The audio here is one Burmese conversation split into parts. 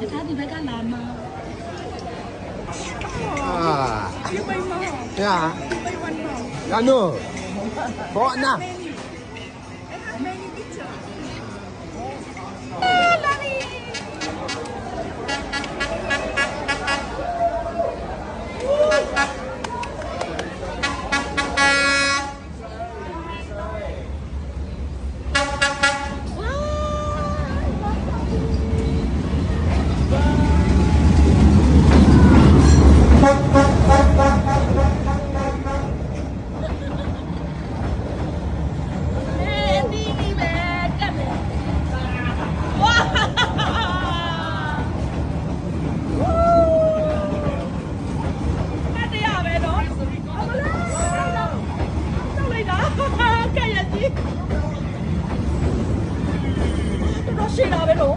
你查你在干嘛吗？啊。对啊。 ရှင်တာပဲလို့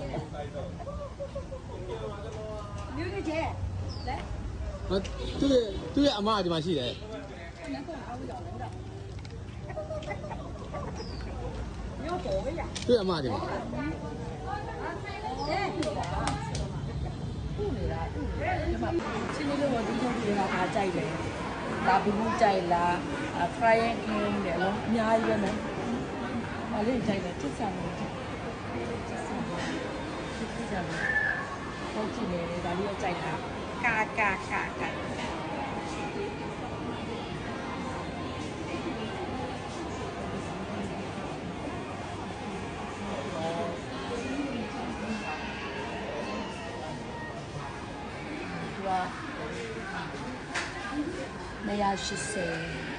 သူ့ရဲ့သူ့ရဲ့အမကဒီမှာရှိတယ်နတ်ကောင်အောင်ရောက်လာတော့ရောပေါ်ပဲရသူ့ရဲ့အမဒီမှာတဲ့ခုနေတာဒီမှာချင်းလေးလို့ဒီဆုံးတွေကအားကြိုက်တယ်လာဘူးကြိုက်လား frying king တယ်လို့အများကြီးပဲနော်မလေးကြိုက်တယ်တစ်ဆန်တယ်တစ်ဆန်တယ်တစ်ဆန်တယ်ဟုတ်ကြည့်နေတယ်ဒါလေးကိုကြိုက်တာ Kaka, kaka. May I just say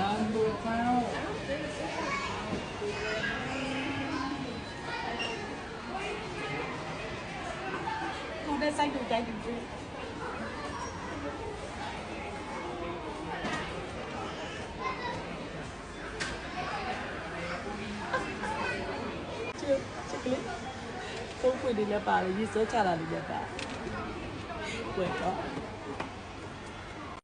Done to account. Who decided to die to drink? ကိုယ်ကိုယ်လေးလည်းပါလေရေစောချလာလို့လည်းပါဝယ်တော့